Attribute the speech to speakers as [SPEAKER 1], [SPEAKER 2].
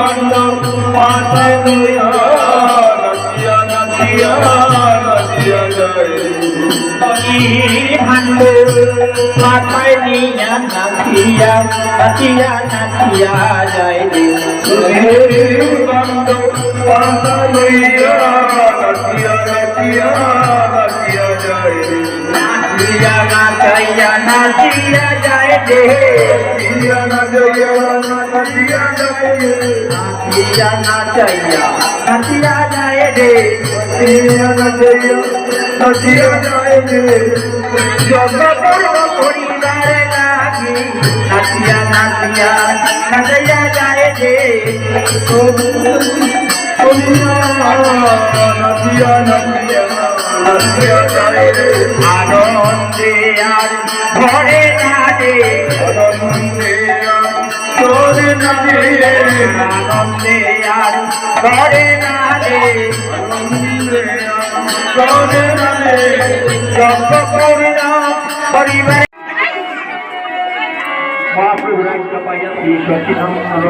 [SPEAKER 1] গন্ধ মাথায় লইয়া নাচিয়া নাচিয়া নাচিয়া যায়।
[SPEAKER 2] হান্ডু মাথায় যায়
[SPEAKER 1] যায়
[SPEAKER 2] নাচিয়া নাচাইয়া নাচিয়া যায় রে
[SPEAKER 1] নাচিয়া
[SPEAKER 2] নাচাইয়া নাচিয়া যায়। রে
[SPEAKER 1] নাচিয়া নাচিয়া যায়
[SPEAKER 2] জগৎ পরিবারে লাগি নাচিয়া নাচিয়া নাচাইয়া যায় রে
[SPEAKER 1] নাচিয়া নাচিয়া নাচিয়া যায় রে
[SPEAKER 2] আনন্দে আর ঘরে না রে
[SPEAKER 1] তোরে
[SPEAKER 2] আর না রে
[SPEAKER 1] আনন্দে নাচিয়ে
[SPEAKER 2] জগৎ পরিবার। মহাপ্রভু রাজ্য পাইয়া শ্রী সচিদানন্দ